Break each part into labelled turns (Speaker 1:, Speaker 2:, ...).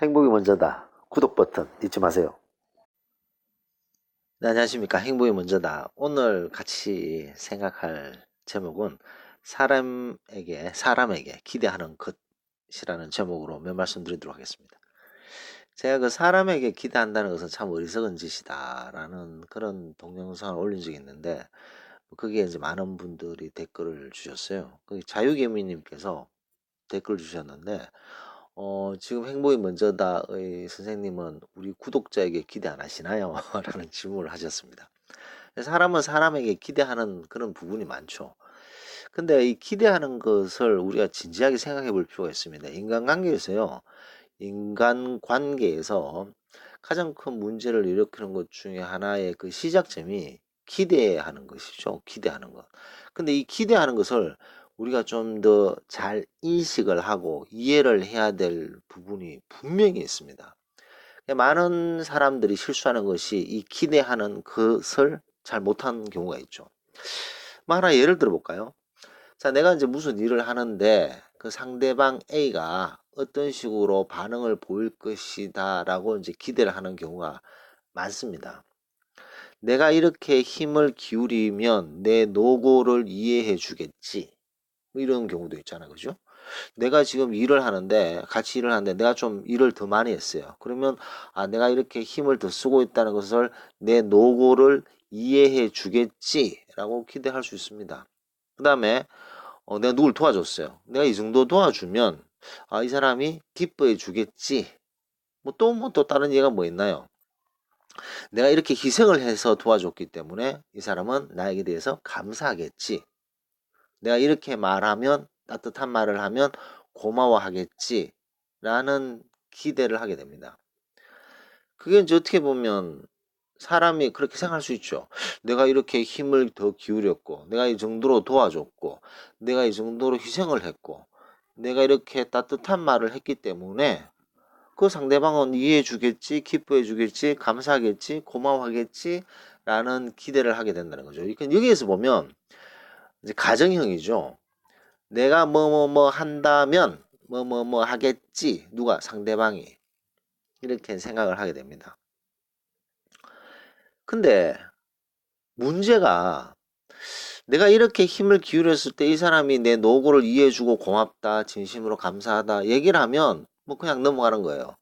Speaker 1: 행복이 먼저다. 구독 버튼 잊지 마세요. 네, 안녕하십니까. 행복이 먼저다. 오늘 같이 생각할 제목은 사람에게, 사람에게 기대하는 것이라는 제목으로 몇 말씀 드리도록 하겠습니다. 제가 그 사람에게 기대한다는 것은 참 어리석은 짓이다라는 그런 동영상을 올린 적이 있는데, 그게 이제 많은 분들이 댓글을 주셨어요. 그 자유개미님께서 댓글 주셨는데, 어, 지금 행복이 먼저다의 선생님은 우리 구독자에게 기대 안 하시나요? 라는 질문을 하셨습니다. 사람은 사람에게 기대하는 그런 부분이 많죠. 근데 이 기대하는 것을 우리가 진지하게 생각해 볼 필요가 있습니다. 인간관계에서요, 인간관계에서 가장 큰 문제를 일으키는 것 중에 하나의 그 시작점이 기대하는 것이죠. 기대하는 것. 근데 이 기대하는 것을 우리가 좀 더 잘 인식을 하고 이해를 해야 될 부분이 분명히 있습니다. 많은 사람들이 실수하는 것이 이 기대하는 것을 잘 못하는 경우가 있죠. 뭐 하나 예를 들어 볼까요? 자, 내가 이제 무슨 일을 하는데 그 상대방 A가 어떤 식으로 반응을 보일 것이다 라고 이제 기대를 하는 경우가 많습니다. 내가 이렇게 힘을 기울이면 내 노고를 이해해 주겠지. 뭐 이런 경우도 있잖아요. 그죠? 내가 지금 일을 하는데 같이 일을 하는데 내가 좀 일을 더 많이 했어요. 그러면 아 내가 이렇게 힘을 더 쓰고 있다는 것을 내 노고를 이해해 주겠지라고 기대할 수 있습니다. 그 다음에 어, 내가 누굴 도와줬어요. 내가 이 정도 도와주면 아 이 사람이 기뻐해 주겠지. 뭐 또 뭐 또 다른 얘기가 뭐 있나요? 내가 이렇게 희생을 해서 도와줬기 때문에 이 사람은 나에게 대해서 감사하겠지. 내가 이렇게 말하면 따뜻한 말을 하면 고마워하겠지 라는 기대를 하게 됩니다. 그게 이제 어떻게 보면 사람이 그렇게 생각할 수 있죠. 내가 이렇게 힘을 더 기울였고, 내가 이 정도로 도와줬고, 내가 이 정도로 희생을 했고, 내가 이렇게 따뜻한 말을 했기 때문에 그 상대방은 이해해 주겠지, 기뻐해 주겠지, 감사하겠지, 고마워하겠지 라는 기대를 하게 된다는 거죠. 그러니까 여기에서 보면 이제 가정형이죠. 내가 뭐 뭐 뭐 한다면 뭐 뭐 뭐 하겠지 누가 상대방이 이렇게 생각을 하게 됩니다. 근데 문제가 내가 이렇게 힘을 기울였을 때 이 사람이 내 노고를 이해해주고 고맙다, 진심으로 감사하다 얘기를 하면 뭐 그냥 넘어가는 거예요.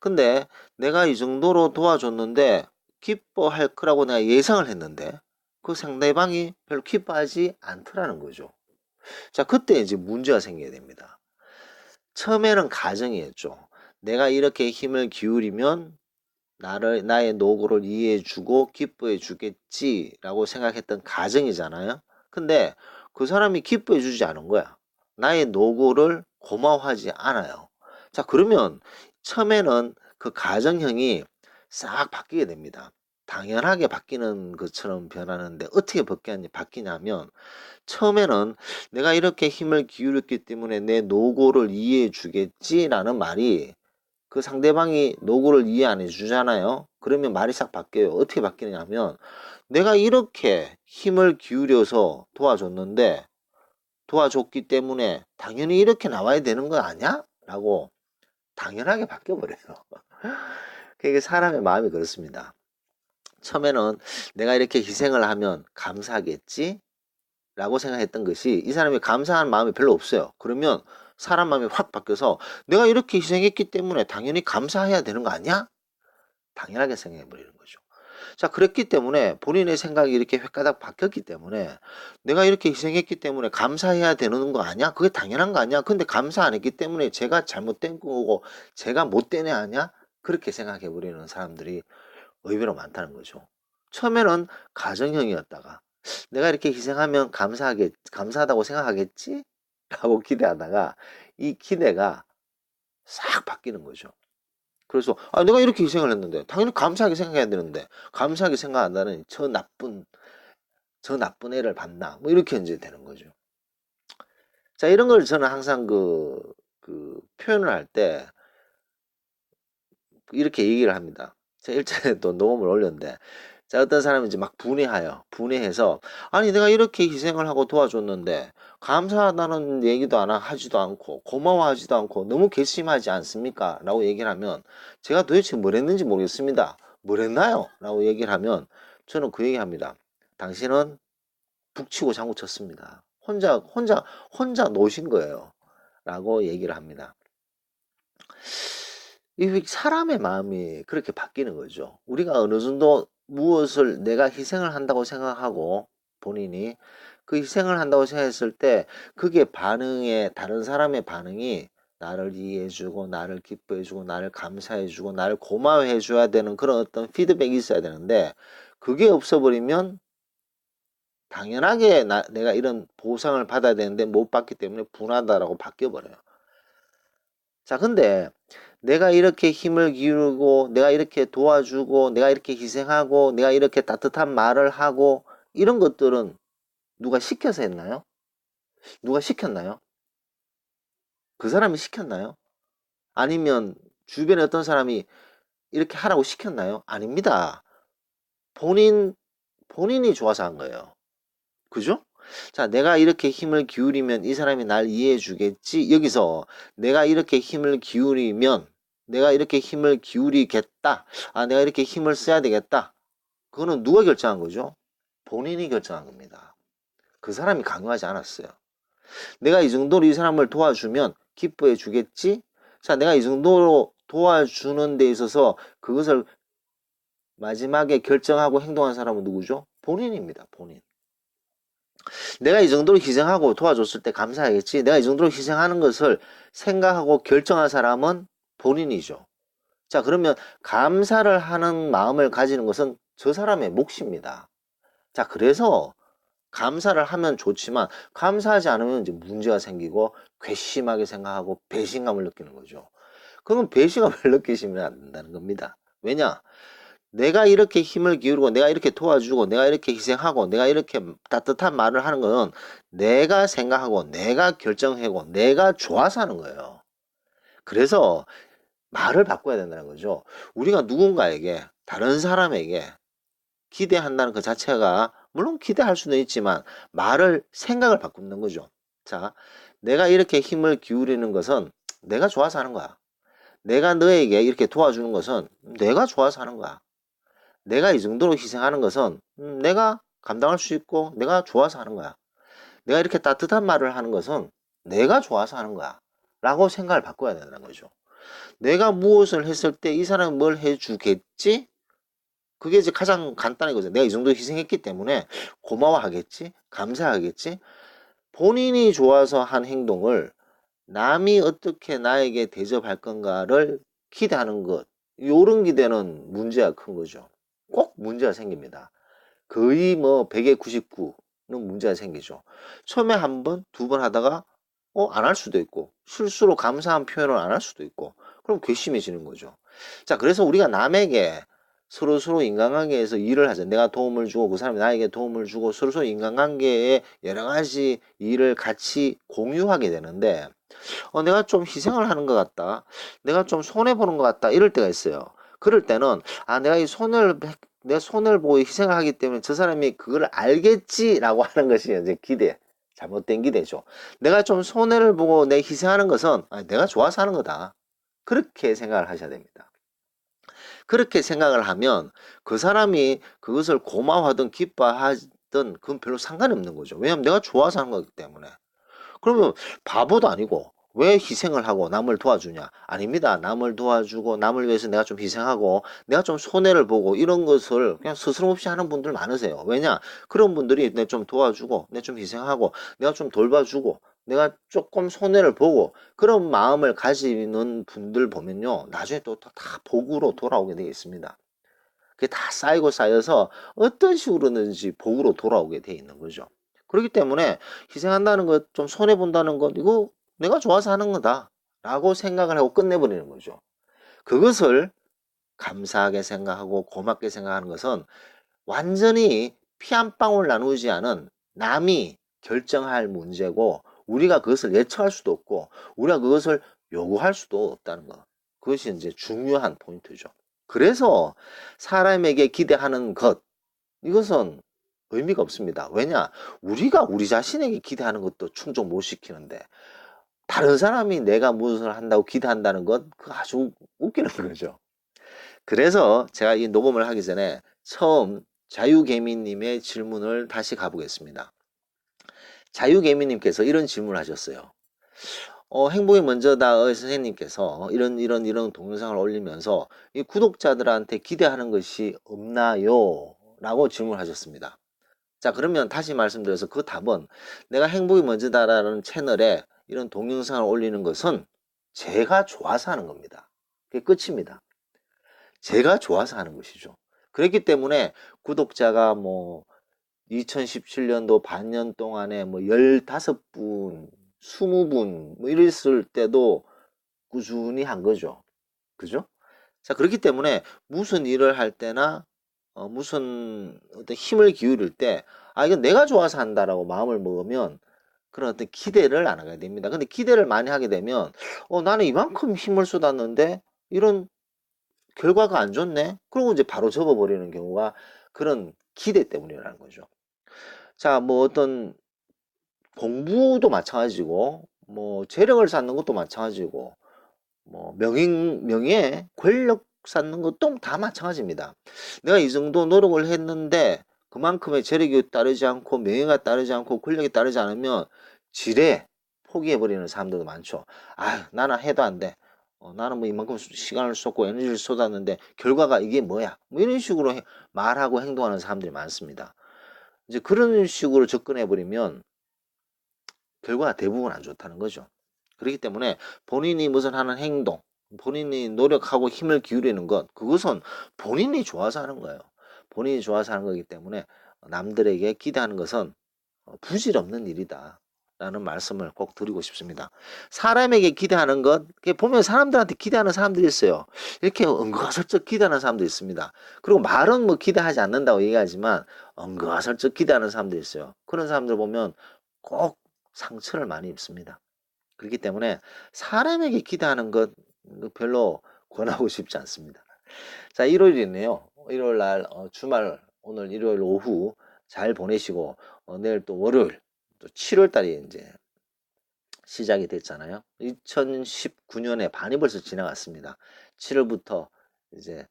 Speaker 1: 근데 내가 이 정도로 도와줬는데 기뻐할 거라고 내가 예상을 했는데 그 상대방이 별로 기뻐하지 않더라는 거죠. 자, 그때 이제 문제가 생겨야 됩니다. 처음에는 가정이었죠. 내가 이렇게 힘을 기울이면 나를 나의 노고를 이해해 주고 기뻐해 주겠지라고 생각했던 가정이잖아요. 근데 그 사람이 기뻐해 주지 않은 거야. 나의 노고를 고마워하지 않아요. 자, 그러면 처음에는 그 가정형이 싹 바뀌게 됩니다. 당연하게 바뀌는 것처럼 변하는데 어떻게 바뀌냐면 처음에는 내가 이렇게 힘을 기울였기 때문에 내 노고를 이해해 주겠지라는 말이 그 상대방이 노고를 이해 안 해주잖아요. 그러면 말이 싹 바뀌어요. 어떻게 바뀌느냐면 내가 이렇게 힘을 기울여서 도와줬는데 도와줬기 때문에 당연히 이렇게 나와야 되는 거 아니야? 라고 당연하게 바뀌어버려요. 그게 사람의 마음이 그렇습니다. 처음에는 내가 이렇게 희생을 하면 감사하겠지? 라고 생각했던 것이 이 사람이 감사한 마음이 별로 없어요. 그러면 사람 마음이 확 바뀌어서 내가 이렇게 희생했기 때문에 당연히 감사해야 되는 거 아니야? 당연하게 생각해 버리는 거죠. 자, 그랬기 때문에 본인의 생각이 이렇게 획가닥 바뀌었기 때문에 내가 이렇게 희생했기 때문에 감사해야 되는 거 아니야? 그게 당연한 거 아니야? 근데 감사 안 했기 때문에 제가 잘못된 거고 제가 못된 애 아니야? 그렇게 생각해 버리는 사람들이 의외로 많다는 거죠. 처음에는 가정형이었다가 내가 이렇게 희생하면 감사하게 감사하다고 생각하겠지? 라고 기대하다가 이 기대가 싹 바뀌는 거죠. 그래서 아 내가 이렇게 희생을 했는데 당연히 감사하게 생각해야 되는데 감사하게 생각한다는 저 나쁜 저 나쁜 애를 봤나 뭐 이렇게 이제 되는 거죠. 자 이런 걸 저는 항상 그, 그 표현을 할 때 이렇게 얘기를 합니다. 제가 일전에 또 녹음을 올렸는데 자 어떤 사람이 이제 막 분해하여 분해해서 아니 내가 이렇게 희생을 하고 도와줬는데 감사하다는 얘기도 안 하- 하지도 않고 고마워하지도 않고 너무 괘씸하지 않습니까? 라고 얘기를 하면 제가 도대체 뭘 했는지 모르겠습니다. 뭘 했나요? 라고 얘기를 하면 저는 그 얘기합니다. 당신은 북치고 장구 쳤습니다. 혼자 혼자 혼자 노신 거예요. 라고 얘기를 합니다. 이 사람의 마음이 그렇게 바뀌는 거죠. 우리가 어느 정도 무엇을 내가 희생을 한다고 생각하고 본인이 그 희생을 한다고 생각했을 때 그게 반응에 다른 사람의 반응이 나를 이해해주고 나를 기뻐해주고 나를 감사해주고 나를 고마워해줘야 되는 그런 어떤 피드백이 있어야 되는데 그게 없어버리면 당연하게 나, 내가 이런 보상을 받아야 되는데 못 받기 때문에 분하다라고 바뀌어버려요. 자, 근데 내가 이렇게 힘을 기울이고 내가 이렇게 도와주고 내가 이렇게 희생하고 내가 이렇게 따뜻한 말을 하고 이런 것들은 누가 시켜서 했나요? 누가 시켰나요? 그 사람이 시켰나요? 아니면 주변에 어떤 사람이 이렇게 하라고 시켰나요? 아닙니다. 본인, 본인이 좋아서 한 거예요. 그죠? 자, 내가 이렇게 힘을 기울이면 이 사람이 날 이해해 주겠지. 여기서 내가 이렇게 힘을 기울이면 내가 이렇게 힘을 기울이겠다. 아, 내가 이렇게 힘을 써야 되겠다. 그거는 누가 결정한 거죠? 본인이 결정한 겁니다. 그 사람이 강요하지 않았어요. 내가 이 정도로 이 사람을 도와주면 기뻐해 주겠지? 자, 내가 이 정도로 도와주는 데 있어서 그것을 마지막에 결정하고 행동한 사람은 누구죠? 본인입니다. 본인. 내가 이 정도로 희생하고 도와줬을 때 감사하겠지. 내가 이 정도로 희생하는 것을 생각하고 결정한 사람은 본인이죠. 자, 그러면 감사를 하는 마음을 가지는 것은 저 사람의 몫입니다. 자, 그래서 감사를 하면 좋지만 감사하지 않으면 이제 문제가 생기고 괘씸하게 생각하고 배신감을 느끼는 거죠. 그러면 배신감을 느끼시면 안 된다는 겁니다. 왜냐? 내가 이렇게 힘을 기울이고 내가 이렇게 도와주고 내가 이렇게 희생하고 내가 이렇게 따뜻한 말을 하는 건 내가 생각하고 내가 결정하고 내가 좋아서 하는 거예요. 그래서 말을 바꿔야 된다는 거죠. 우리가 누군가에게 다른 사람에게 기대한다는 그 자체가 물론 기대할 수는 있지만 말을 생각을 바꾸는 거죠. 자, 내가 이렇게 힘을 기울이는 것은 내가 좋아서 하는 거야. 내가 너에게 이렇게 도와주는 것은 내가 좋아서 하는 거야. 내가 이 정도로 희생하는 것은 음, 내가 감당할 수 있고 내가 좋아서 하는 거야. 내가 이렇게 따뜻한 말을 하는 것은 내가 좋아서 하는 거야. 라고 생각을 바꿔야 된다는 거죠. 내가 무엇을 했을 때 이 사람이 뭘 해주겠지? 그게 이제 가장 간단한 거죠. 내가 이 정도 희생했기 때문에 고마워하겠지? 감사하겠지? 본인이 좋아서 한 행동을 남이 어떻게 나에게 대접할 건가를 기대하는 것. 요런 기대는 문제가 큰 거죠. 꼭 문제가 생깁니다. 거의 뭐 100에 99는 문제가 생기죠. 처음에 한 번, 두 번 하다가 어, 안 할 수도 있고 실수로 감사한 표현을 안 할 수도 있고 그럼 괘씸해지는 거죠. 자, 그래서 우리가 남에게 서로 서로 인간관계에서 일을 하자. 내가 도움을 주고 그 사람이 나에게 도움을 주고 서로 서로 인간관계에 여러 가지 일을 같이 공유하게 되는데 어, 내가 좀 희생을 하는 것 같다. 내가 좀 손해 보는 것 같다. 이럴 때가 있어요. 그럴 때는 아 내가 이 손을 내 손을 보고 희생을 하기 때문에 저 사람이 그걸 알겠지라고 하는 것이 이제 기대. 잘못된 기대죠. 내가 좀 손해를 보고 내 희생하는 것은 아, 내가 좋아서 하는 거다. 그렇게 생각을 하셔야 됩니다. 그렇게 생각을 하면 그 사람이 그것을 고마워하든 기뻐하든 그건 별로 상관이 없는 거죠. 왜냐하면 내가 좋아서 하는 거기 때문에. 그러면 바보도 아니고 왜 희생을 하고 남을 도와주냐? 아닙니다. 남을 도와주고 남을 위해서 내가 좀 희생하고 내가 좀 손해를 보고 이런 것을 그냥 스스럼 없이 하는 분들 많으세요. 왜냐? 그런 분들이 내 좀 도와주고 내 좀 희생하고 내가 좀 돌봐주고 내가 조금 손해를 보고 그런 마음을 가지는 분들 보면요. 나중에 또 다 복으로 돌아오게 되어 있습니다. 그게 다 쌓이고 쌓여서 어떤 식으로든지 복으로 돌아오게 되어 있는 거죠. 그렇기 때문에 희생한다는 것, 좀 손해본다는 것, 이거 내가 좋아서 하는 거다. 라고 생각을 하고 끝내버리는 거죠. 그것을 감사하게 생각하고 고맙게 생각하는 것은 완전히 피 한 방울 나누지 않은 남이 결정할 문제고 우리가 그것을 예측할 수도 없고 우리가 그것을 요구할 수도 없다는 것. 그것이 이제 중요한 포인트죠. 그래서 사람에게 기대하는 것 이것은 의미가 없습니다. 왜냐? 우리가 우리 자신에게 기대하는 것도 충족 못 시키는데 다른 사람이 내가 무엇을 한다고 기대한다는 건 그거 아주 웃기는 거죠. 그래서 제가 이 녹음을 하기 전에 처음 자유개미님의 질문을 다시 가보겠습니다. 자유개미님께서 이런 질문을 하셨어요. 어, 행복이 먼저다 의 선생님께서 이런 이런 이런 동영상을 올리면서 이 구독자들한테 기대하는 것이 없나요? 라고 질문하셨습니다. 자 그러면 다시 말씀드려서 그 답은 내가 행복이 먼저다라는 채널에 이런 동영상을 올리는 것은 제가 좋아서 하는 겁니다. 그게 끝입니다. 제가 좋아서 하는 것이죠. 그렇기 때문에 구독자가 뭐 2017년도 반년 동안에 뭐 15분, 20분 뭐 이랬을 때도 꾸준히 한 거죠. 그죠? 자, 그렇기 때문에 무슨 일을 할 때나 어, 무슨 어떤 힘을 기울일 때 아, 이건 내가 좋아서 한다라고 마음을 먹으면 그런 어떤 기대를 안 하게 됩니다. 근데 기대를 많이 하게 되면 어, 나는 이만큼 힘을 쏟았는데 이런 결과가 안 좋네? 그러고 이제 바로 접어버리는 경우가 그런 기대 때문이라는 거죠. 자, 뭐 어떤 공부도 마찬가지고, 뭐 재력을 쌓는 것도 마찬가지고, 뭐 명예, 명예, 권력 쌓는 것도 다 마찬가지입니다. 내가 이 정도 노력을 했는데 그만큼의 재력이 따르지 않고 명예가 따르지 않고 권력이 따르지 않으면 지레 포기해버리는 사람들도 많죠. 아, 나는 해도 안 돼. 어, 나는 뭐 이만큼 수- 시간을 쏟고 에너지를 쏟았는데 결과가 이게 뭐야? 뭐 이런 식으로 해- 말하고 행동하는 사람들이 많습니다. 이제 그런 식으로 접근해 버리면 결과가 대부분 안 좋다는 거죠. 그렇기 때문에 본인이 무슨 하는 행동, 본인이 노력하고 힘을 기울이는 것, 그것은 본인이 좋아서 하는 거예요. 본인이 좋아서 하는 거기 때문에 남들에게 기대하는 것은 어, 부질없는 일이다. 라는 말씀을 꼭 드리고 싶습니다. 사람에게 기대하는 것, 보면 사람들한테 기대하는 사람들이 있어요. 이렇게 은거슬쩍 기대하는 사람도 있습니다. 그리고 말은 뭐 기대하지 않는다고 얘기하지만 은거슬쩍 기대하는 사람도 있어요. 그런 사람들 보면 꼭 상처를 많이 입습니다. 그렇기 때문에 사람에게 기대하는 것 별로 권하고 싶지 않습니다. 자, 일요일이네요. 일요일 날 어, 주말 오늘 일요일 오후 잘 보내시고 어, 내일 또 월요일 또 7월 달이 이제 시작이 됐잖아요. 2019년에 반이 벌써 지나갔습니다. 7월부터 이제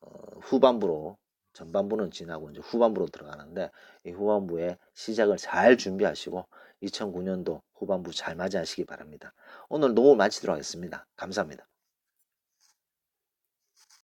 Speaker 1: 어, 후반부로 전반부는 지나고 이제 후반부로 들어가는데 이 후반부에 시작을 잘 준비하시고 2009년도 후반부 잘 맞이하시기 바랍니다. 오늘 녹음 마치도록 하겠습니다. 감사합니다.